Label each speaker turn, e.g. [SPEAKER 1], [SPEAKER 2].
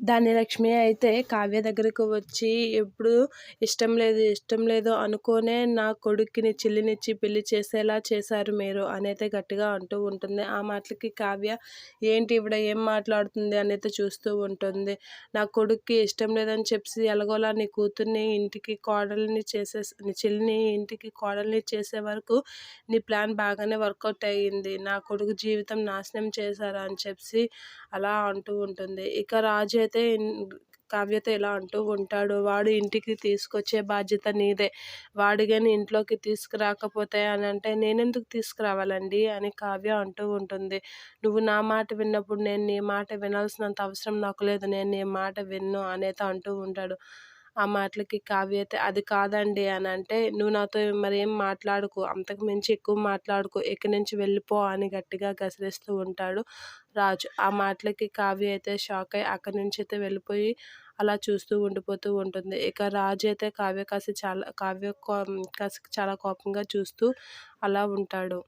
[SPEAKER 1] ధాన్యలక్ష్మి అయితే కావ్య దగ్గరకు వచ్చి ఎప్పుడు ఇష్టం లేదు ఇష్టం లేదు అనుకోనే నా కొడుక్కిని చెల్లినిచ్చి పెళ్ళి చేసేలా చేశారు మీరు అనేది గట్టిగా అంటూ ఉంటుంది. ఆ మాటలకి కావ్య ఏంటి ఇవిడ ఏం మాట్లాడుతుంది? అనేది చూస్తూ ఉంటుంది. నా కొడుక్కి ఇష్టం లేదని చెప్పి ఎలాగోలా నీ కూతుర్ని ఇంటికి కోడల్ని చేసే నీ చెల్లిని ఇంటికి కోడల్ని చేసే వరకు నీ ప్లాన్ బాగానే వర్కౌట్ అయ్యింది. నా కొడుకు జీవితం నాశనం చేశారు? అని చెప్పి అలా అంటూ ఉంటుంది. ఇక రాజు అయితే కావ్యత ఇలా అంటూ ఉంటాడు వాడు ఇంటికి తీసుకొచ్చే బాధ్యత నీదే. వాడు కానీ ఇంట్లోకి తీసుకురాకపోతే అని అంటే నేనెందుకు తీసుకురావాలండి? అని కావ్య అంటూ ఉంటుంది. నువ్వు నా మాట విన్నప్పుడు నేను నీ మాట వినాల్సినంత అవసరం నాకు లేదు. నేను నీ మాట విన్ను అనేత అంటూ ఉంటాడు. ఆ మాటలకి కావ్య అయితే అది కాదండి అని అంటే నువ్వు నాతో మరి ఏం మాట్లాడుకో అంతకు మించి ఎక్కువ మాట్లాడుకో ఇక్కడి నుంచి వెళ్ళిపో అని గట్టిగా గసిరిస్తూ ఉంటాడు రాజు. ఆ మాటలకి కావ్య అయితే షాక్ అయ్యి అక్కడి నుంచి అయితే వెళ్ళిపోయి అలా చూస్తూ ఉండిపోతూ ఉంటుంది. ఇక రాజు అయితే కావ్య కాసి చాలా కావ్య కాసి చాలా కోపంగా చూస్తూ అలా ఉంటాడు.